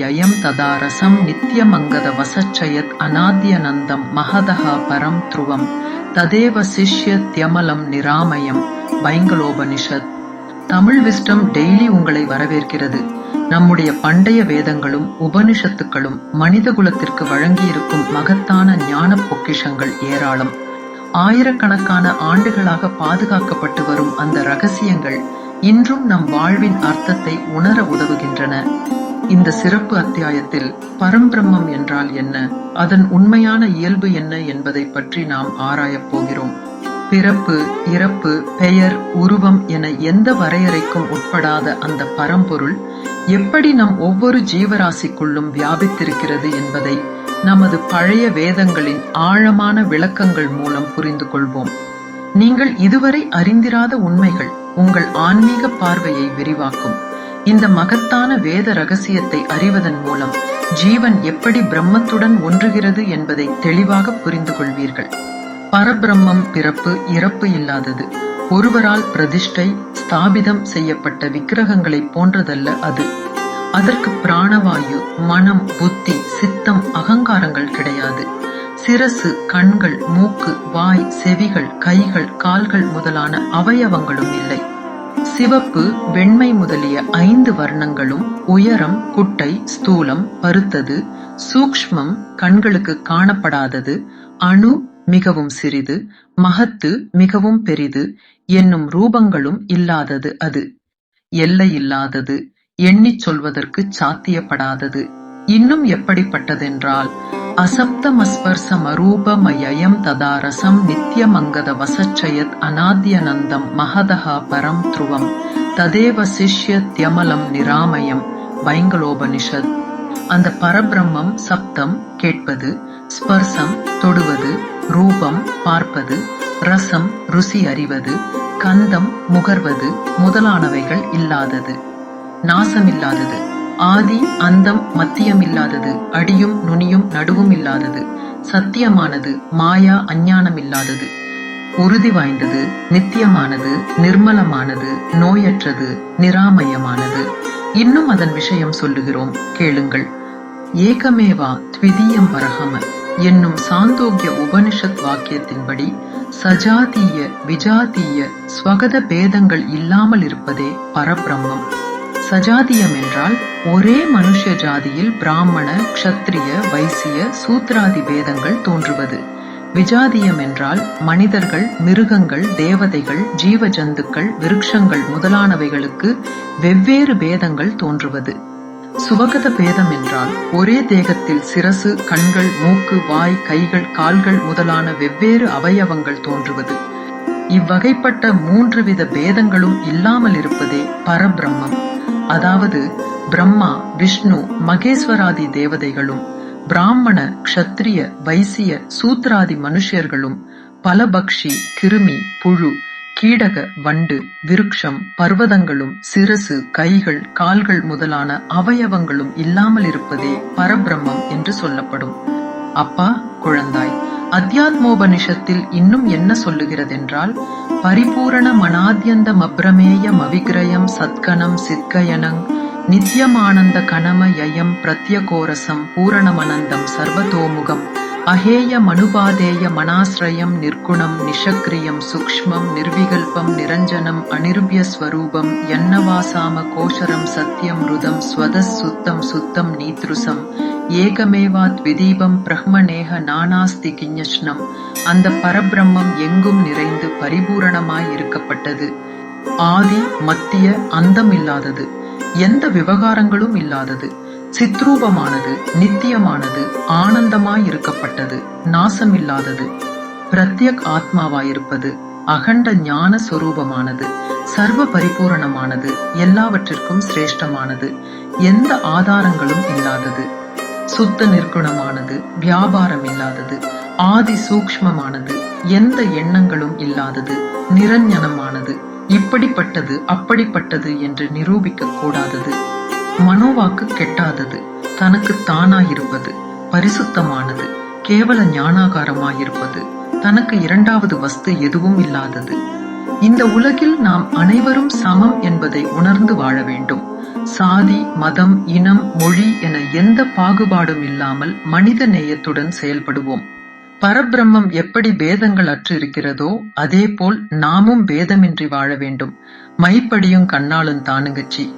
யயம் ததா ரசம் வசச்சயத் அநாத்யநந்தம் மகதः பரம் த்ருவம். ததேவ சிஷ்யத்யமலம் நிராமயம். பைங்களோபனிஷத் தமிழ் விஸ்டம் டெய்லி உங்களை வரவேற்கிறது. நம்முடைய பண்டைய வேதங்களும் உபனிஷத்துக்களும் மனித குலத்திற்கு வழங்கியிருக்கும் மகத்தான ஞான பொக்கிஷங்கள் ஏராளம். ஆயிரக்கணக்கான ஆண்டுகளாக பாதுகாக்கப்பட்டு வரும் அந்த ரகசியங்கள் இன்றும் நம் வாழ்வின் அர்த்தத்தை உணர உதவுகின்றன. இந்த சிறப்பு அத்தியாயத்தில் பரம்பிரம்மம் என்றால் என்ன? அதன் உண்மையான இயல்பு என்ன என்பதை பற்றி நாம் ஆராயப் போகிறோம். பிறப்பு இறப்பு பெயர் உருவம் என எந்த வரையறைக்கும் உட்படாத அந்த பரம்பொருள் எப்படி நம் ஒவ்வொரு ஜீவராசிக்குள்ளும் வியாபித்திருக்கிறது என்பதை நமது பழைய வேதங்களின் ஆழமான விளக்கங்கள் மூலம் புரிந்து கொள்வோம். நீங்கள் இதுவரை அறிந்திராத உண்மைகள் உங்கள் ஆன்மீக பார்வையை விரிவாக்கும். இந்த மகத்தான வேத ரகசியத்தை அறிவதன் மூலம் ஜீவன் எப்படி பிரம்மத்துடன் ஒன்றுகிறது என்பதை தெளிவாக புரிந்து கொள்வீர்கள். பரபிரம்மம் பிறப்பு இறப்பு இல்லாதது. ஒருவரால் பிரதிஷ்டை ஸ்தாபிதம் செய்யப்பட்ட விக்கிரகங்களைப் போன்றதல்ல அது. அதற்கு பிராணவாயு மனம் புத்தி சித்தம் அகங்காரங்கள் கிடையாது. சிரசு கண்கள் மூக்கு வாய் செவிகள் கைகள் கால்கள் முதலான அவயவங்களும் இல்லை. சிவப்பு வெண்மை முதலிய ஐந்து வர்ணங்களும் உயரம் குட்டை ஸ்தூலம் பருத்தது சூக்ஷ்மம் கண்களுக்கு காணப்படாதது அணு மிகவும் சிறிது மகத்து மிகவும் பெரிது என்னும் ரூபங்களும் இல்லாதது அது. எல்லையில்லாதது எண்ணிச் சொல்வதற்கு சாத்தியப்படாதது. இன்னும் எப்படிப்பட்டதென்றால் அசப்தமஸ்பர்சமரூபமயம் ததா ததாரசம் நித்யமங்கத வசச்சயத் அநாத்யநந்தம் மகதः பரம் த்ருவம் ததேவ சிஷ்யத்யமலம் நிராமயம் பைங்களோபனிஷத் அந்த பரபிரம்மம் சப்தம் கேட்பது ஸ்பர்சம் தொடுவது ரூபம் பார்ப்பது ரசம் ருசி அறிவது கந்தம் முகர்வது முதலானவைகள் இல்லாதது நாசமில்லாதது. ஆதி அந்தம் மத்தியமில்லாதது அடியும் நுனியும் நடுவும் இல்லாதது சத்தியமானது மாயா அஞ்ஞானம் இல்லாதது உறுதி வாய்ந்தது நித்தியமானது நிர்மலமானது நோயற்றது நிராமயமானது. இன்னும் அதன் விஷயம் சொல்லுகிறோம் கேளுங்கள். ஏகமேவா த்விதீயம் பரகம என்னும் சாந்தோக்கிய உபனிஷத் வாக்கியத்தின்படி சஜாதீய விஜாதீய ஸ்வகத பேதங்கள் இல்லாமல் இருப்பதே பரபிரம்மம். சஜாதியம் என்றால் ஒரே மனுஷ ஜாதியில் பிராமண க்ஷத்ரிய வைசிய சூத்ராதி பேதங்கள் தோன்றுவது. விஜாதியம் என்றால் மனிதர்கள் மிருகங்கள் தேவதைகள் ஜீவ ஜந்துக்கள் விருட்சங்கள் முதலானவைகளுக்கு வெவ்வேறு பேதங்கள் தோன்றுவது. சுவகத பேதம் என்றால் ஒரே தேகத்தில் சிரசு கண்கள் மூக்கு வாய் கைகள் கால்கள் முதலான வெவ்வேறு அவயவங்கள் தோன்றுவது. இவ்வகைப்பட்ட மூன்று வித பேதங்களும் இல்லாமல் இருப்பதே பரபிரம்மம். அதாவது பிரம்மா விஷ்ணு மகேஸ்வராதி தேவதைகளும் பிராமண க்ஷத்ரிய வைசிய சூத்ராதி மனுஷியர்களும் பலபக்ஷி கிருமி புழு கீடக வண்டு விருட்சம் பர்வதங்களும் சிரசு கைகள் கால்கள் முதலான அவயவங்களும் இல்லாமல் இருப்பதே பரபிரம்மம் என்று சொல்லப்படும். அப்பா குழந்தாய் அத்தியாத்மோபனிஷத்தில் இன்னும் என்ன சொல்லுகிறதென்றால் பரிபூரண மனாத்யந்த மப்ரமேய மவிக்ரயம் சத்கணம் சித்கயனங் நித்யமானந்த கணம யயம் பிரத்யகோரசம் பூரணமனந்தம் சர்வதோமுகம். அஹேய மனுபாதேய மனாஸ்ரயம் நிர்குணம் நிஷக்ரியம் சூக்ஷ்மம் நிர்விகல்பம் நிரஞ்சனம் அனிருபிய ஸ்வரூபம் யன்னவாசாம கோஷரம் சத்யம் ருதம் ஸ்வதஸ் சுத்தம் சுத்தம் நீத்ருசம். ஏகமேவா த்விதீபம் பிரஹ்மநேக நானாஸ்தி கிஞஷ்னம் அந்த பரபிரம்மம் எங்கும் நிறைந்து பரிபூரணமாய் இருக்கப்பட்டது. ஆதி மத்திய அந்தம் இல்லாதது. எந்த விவகாரங்களும் இல்லாதது. சித்ரூபமானது நித்தியமானது ஆனந்தமாய் இருக்கப்பட்டது நாசமில்லாதது. பிரத்யக் ஆத்மாவாயிருப்பது அகண்ட ஞான சொரூபமானது சர்வ பரிபூரணமானது எல்லாவற்றிற்கும் சிரேஷ்டமானது எந்த ஆதாரங்களும் இல்லாதது. சுத்த நிர்குணமானது வியாபாரம் இல்லாதது ஆதி சூக்ஷ்மமானது எந்த எண்ணங்களும் இல்லாதது நிரஞ்சனமானது. இப்படிப்பட்டது அப்படிப்பட்டது என்று நிரூபிக்க கூடாதது. மனோவாக்கு கெட்டாதது தனக்கு தானாயிருப்பது பரிசுத்தமானது கேவல ஞானாகாரமாயிருப்பது தனக்கு இரண்டாவது வஸ்து எதுவும் இல்லாதது. இந்த உலகில் நாம் அனைவரும் சமம் என்பதை உணர்ந்து வாழ வேண்டும். சாதி மதம் இனம் மொழி என எந்த பாகுபாடும் இல்லாமல் மனித நேயத்துடன் செயல்படுவோம். பரபிரம்மம் எப்படி பேதங்கள் அற்று இருக்கிறதோ அதேபோல் நாமும் பேதமின்றி வாழ வேண்டும். மைப்படியும் கண்ணாலும் தானுங்கச்சி.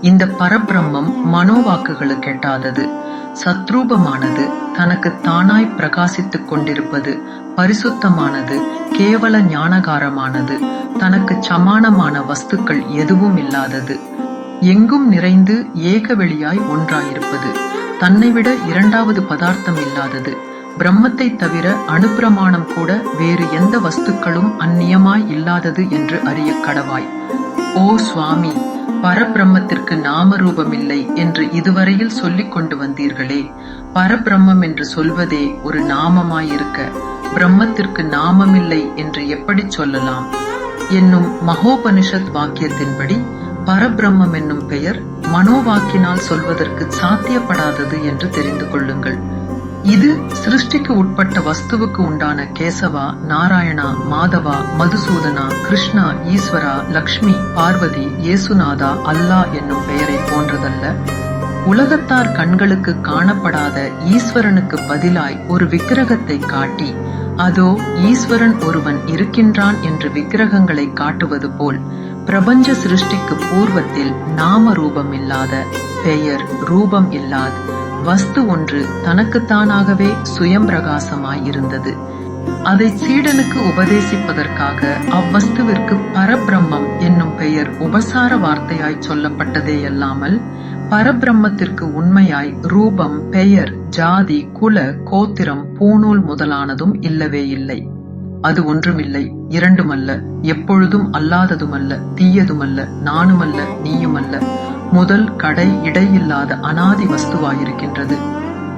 இந்த பரபிரம்மம் மனோவாக்குகளுக்கு எட்டாதது சத்ரூபமானது தனக்கு தானாய் பிரகாசித்துக் கொண்டிருப்பது. பரிசுத்தமானது கேவல ஞானகாரமானது. தனக்கு சமானமான வஸ்துக்கள் எதுவும் இல்லாதது. எங்கும் நிறைந்து ஏக வெளியாய் ஒன்றாயிருப்பது. தன்னை விட இரண்டாவது பதார்த்தம் இல்லாதது. பிரம்மத்தை தவிர அணுப்பிரமாணம் கூட வேறு எந்த வஸ்துக்களும் அந்நியமாய் இல்லாதது என்று அறிய கடவாய். ஓ சுவாமி பரபிரம்மத்திற்கு நாமரூபமில்லை என்று இதுவரையில் சொல்லிக் கொண்டு வந்தீர்களே. பரபிரம்மம் என்று சொல்வதே ஒரு நாமமாயிருக்க பிரம்மத்திற்கு நாமமில்லை என்று எப்படி சொல்லலாம்? என்னும் மகோபனிஷத் வாக்கியத்தின்படி பரபிரம்மம் என்னும் பெயர் மனோவாக்கினால் சொல்வதற்கு சாத்தியப்படாதது என்று தெரிந்து கொள்ளுங்கள். இது சிருஷ்டிக்கு உட்பட்ட வஸ்துவுக்கு உண்டான கேசவா நாராயணா மாதவா மதுசூதனா கிருஷ்ணா ஈஸ்வரா லக்ஷ்மி பார்வதி இயேசுநாதா அல்லா என்னும் பெயரை போன்றதல்ல. உலகத்தார் கண்களுக்கு காணப்படாத ஈஸ்வரனுக்கு பதிலாய் ஒரு விக்கிரகத்தை காட்டி அதோ ஈஸ்வரன் ஒருவன் இருக்கின்றான் என்று விக்கிரகங்களை காட்டுவது போல் பிரபஞ்ச சிருஷ்டிக்கு பூர்வத்தில் நாம ரூபம் இல்லாத பெயர் ரூபம் இல்லாத வஸ்து ஒன்று தனக்குத்தானாகவே சுயம் பிரகாசமாய் இருந்தது அதை சீடனுக்கு உபதேசிப்பதற்காக அவ்வஸ்துவிற்கு பரபிரம்மம் என்னும் பெயர் உபசார வார்த்தையாய் சொல்லப்பட்டதே அல்லாமல் பரபிரம்மத்திற்கு உண்மையாய் ரூபம் பெயர் ஜாதி குல கோத்திரம் பூணூல் முதலானதும் இல்லவே இல்லை. அது ஒன்றுமில்லை இரண்டுமல்ல எப்பொழுதும் அல்லாததுமல்ல தீயதுமல்ல நானுமல்ல நீயுமல்ல. முதல் கடை இடையில்லாத அனாதி வஸ்துவாயிருக்கின்றது.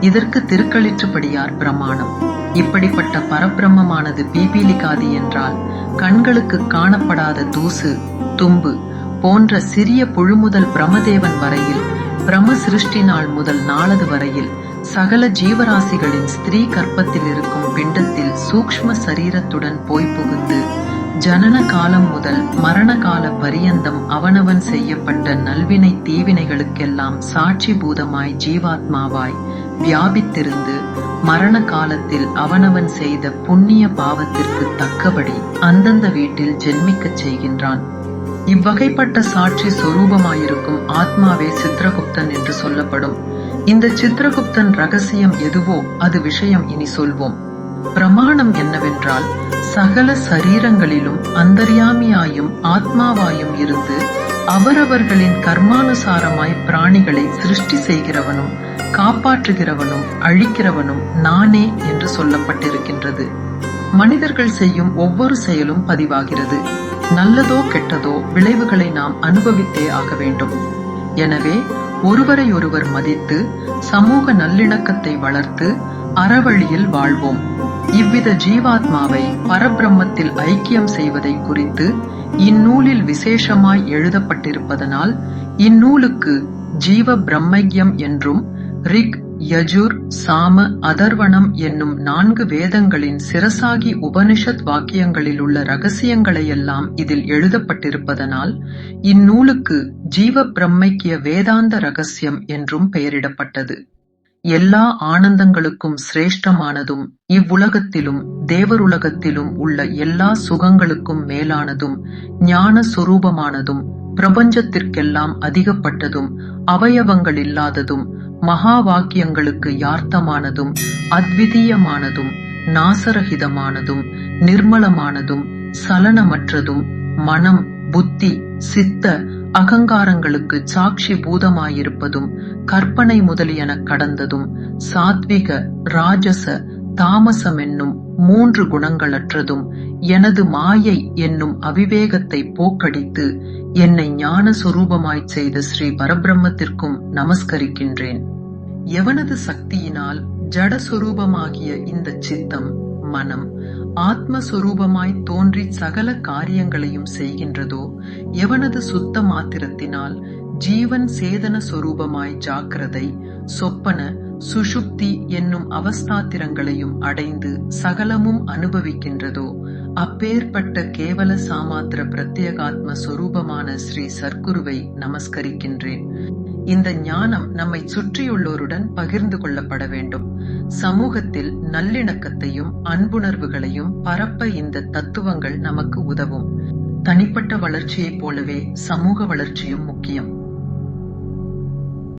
இதற்கு திருக்களிற்றுப்படியார் பிரமாணம். இப்படிப்பட்ட பரபிரம்மமானது பீபீலிகாதி என்றால் கண்களுக்கு காணப்படாத தூசு தும்பு போன்ற சிறிய புழுமுதல் பிரமதேவன் வரையில் பிரம சிருஷ்டி நாள் முதல் நாளது வரையில் சகல ஜீவராசிகளின் ஸ்திரீ கற்பத்தில் இருக்கும் பிண்டத்தில் சூக்ஷ்ம சரீரத்துடன் போய் புகுந்து ஜனன காலம் முதல் மரண கால பரியந்தம் அவனவன் செய்யப்பட்ட நல்வினை தீவினைகளுக்கெல்லாம் சாட்சி பூதமாய் ஜீவாத்மாவாய் வியாபித்திருந்து மரண காலத்தில் அவனவன் செய்த புண்ணிய பாவத்திற்கு தக்கபடி அந்தந்த வீட்டில் ஜென்மிக்கச் செய்கின்றான். இவ்வகைப்பட்ட சாட்சி சொரூபமாயிருக்கும் ஆத்மாவே சித்திரகுப்தன் என்று சொல்லப்படும். இந்த சித்திரகுப்தன் ரகசியம் எதுவோ அது விஷயம் இனி சொல்வோம். பிரமாணம் என்னவென்றால் சகல சரீரங்களிலும் அந்தர்யாமியாயும் ஆத்மாவாயும் இருந்து அவரவர்களின் கர்மானுசாரமாய் பிராணிகளை சிருஷ்டி செய்கிறவனும் காப்பாற்றுகிறவனும் அழிக்கிறவனும் நானே என்று சொல்லப்பட்டிருக்கின்றது. மனிதர்கள் செய்யும் ஒவ்வொரு செயலும் பதிவாகிறது. நல்லதோ கெட்டதோ விளைவுகளை நாம் அனுபவித்தே ஆக வேண்டும். எனவே ஒருவரை ஒருவர் மதித்து சமூக நல்லிணக்கத்தை வளர்த்து அறவழியில் வாழ்வோம். இவ்வித ஜீவாத்மாவை பரபிரம்மத்தில் ஐக்கியம் செய்வதை குறித்து இந்நூலில் விசேஷமாய் எழுதப்பட்டிருப்பதனால் இந்நூலுக்கு ஜீவ பிரம்மக்யம் என்றும் ரிக் யஜுர் சாம அதர்வணம் என்னும் நான்கு வேதங்களின் சிரசாகி உபனிஷத் வாக்கியங்களில் உள்ள ரகசியங்களையெல்லாம் இதில் எழுதப்பட்டிருப்பதனால் இந்நூலுக்கு ஜீவ பிரம்மைக்கிய வேதாந்த ரகசியம் என்றும் பெயரிடப்பட்டது. எல்லா ஆனந்தங்களுக்கும் சிரேஷ்டமானதும் இவ்வுலகத்திலும் தேவருலகத்திலும் உள்ள எல்லா சுகங்களுக்கும் மேலானதும் ஞான சுரூபமானதும் பிரபஞ்சத்திற்கெல்லாம் அதிகப்பட்டதும் அவயவங்கள் இல்லாததும் மகா வாக்கியங்களுக்கு யார்த்தமானதும் அத்விதீயமானதும் நாசரகிதமானதும் நிர்மலமானதும் சலனமற்றதும் மனம் புத்தி சித்த அகங்காரங்களுக்கு சாட்சி பூதமாயிருப்பதும் கற்பனை முதலியன கடந்ததும் சாத்விக ராஜச தாமசம் என்னும் மூன்று குணங்களற்றதும் எனது மாயை என்னும் அவிவேகத்தை போக்கடித்து என்னை ஞான சுரூபமாய்ச் செய்த ஸ்ரீ பரபிரம்மத்திற்கும் நமஸ்கரிக்கின்றேன். எவனது சக்தியினால் ஜடஸ்வரூபமாகிய இந்த சித்தம் மனம் ஆத்மஸ்வரூபமாய் தோன்றி சகல காரியங்களையும் செய்கின்றதோ எவனது சுத்த மாத்திரத்தினால் ஜீவன் சேதன சொரூபமாய் ஜாக்கிரதை சொப்பன சுஷுப்தி என்னும் அவஸ்தாத்திரங்களையும் அடைந்து சகலமும் அனுபவிக்கின்றதோ அப்பேற்பட்ட கேவல சாமாத்திர பிரத்யேகாத்ம சொரூபமான ஸ்ரீ சர்க்குருவை நமஸ்கரிக்கின்றேன். இந்த ஞானம் நம்மை சுற்றியுள்ளோருடன் பகிர்ந்து கொள்ளப்பட வேண்டும். சமூகத்தில் நல்லிணக்கத்தையும் அன்புணர்வுகளையும் பரப்ப இந்த தத்துவங்கள் நமக்கு உதவும். தனிப்பட்ட வளர்ச்சியைப் போலவே சமூக வளர்ச்சியும் முக்கியம்.